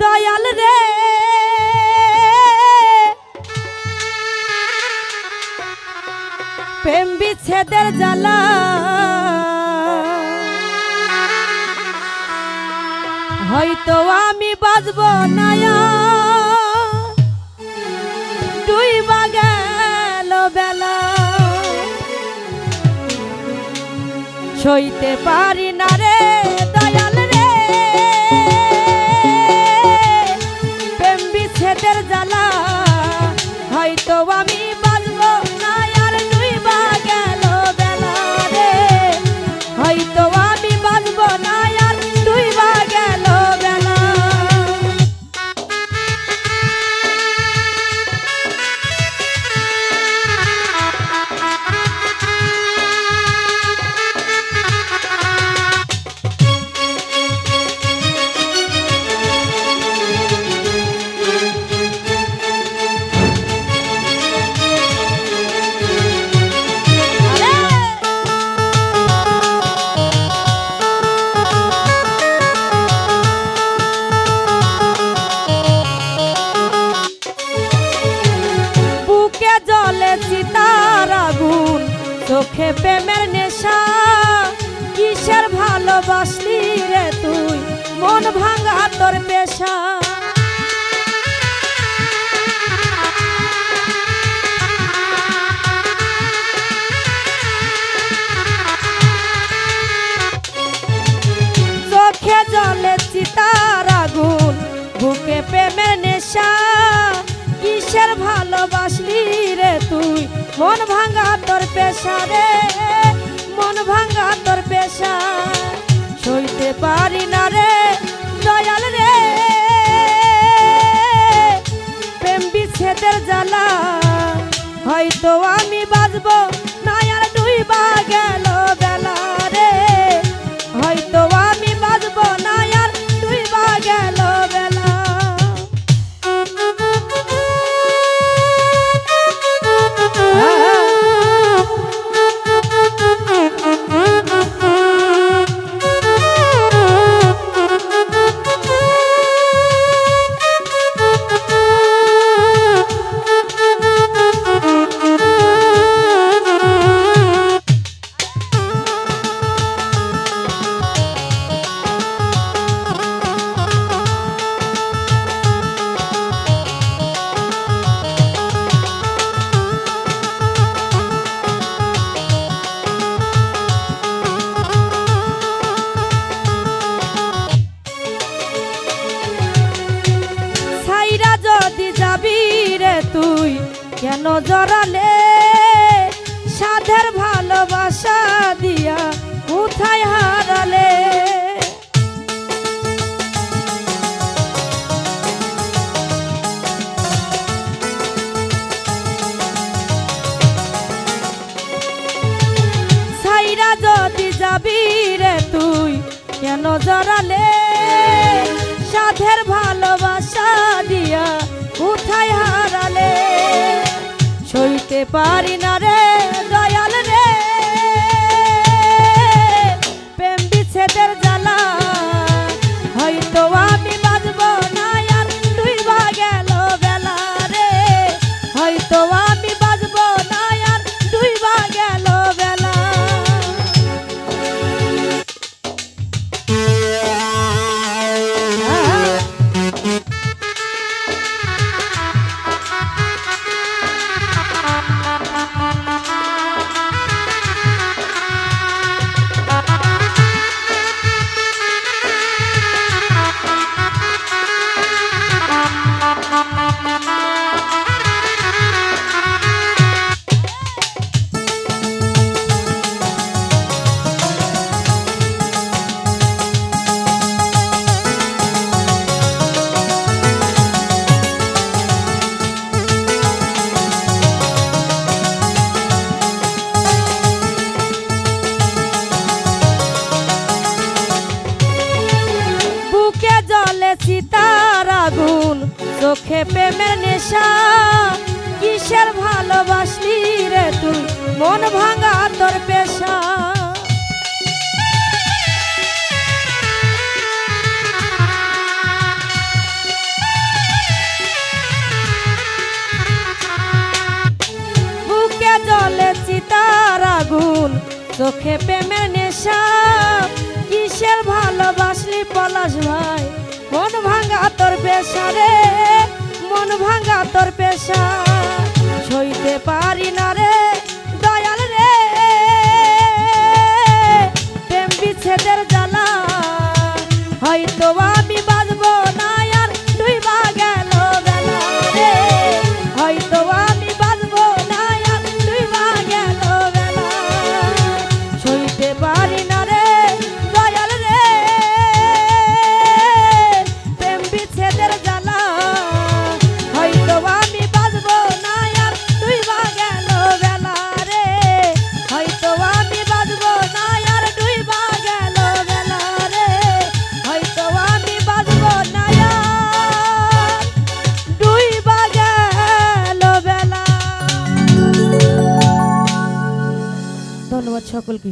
দয়াল রে। প্রেম বিচ্ছেদের জ্বালা। হয়তো আমি বাজব না। ডুইবা গেল বেলা। সইতে পারি না রে। হয়তো আমি বাজব চিতার আগুন চোখে প্রেমের নেশা। কিসের ভালোবাসলি রে তুই? মন ভাঙা তোর পেশা। পেশা রে মন ভাঙা তোর পেশা সইতে পারি না কেন জড়ালে সাধের ভালোবাসা দিয়া কোথায় হারালে। ছাইরা যদি যাবি রে তুই কেন জড়ালে? পারি না চোখে প্রেমের নেশা, কিসের ভালোবাসলি রে তুই? মন ভাঙা তোর পেশা। বুকে জলে চিতার চোখে প্রেমের নেশা, কিসের ভালোবাসলি পলাশ ভাই? মন ভাঙা তোর পেশা রে মন ভাঙা তোর পেশা সইতে পারি না রে। ধন্যবাদ সকলকে।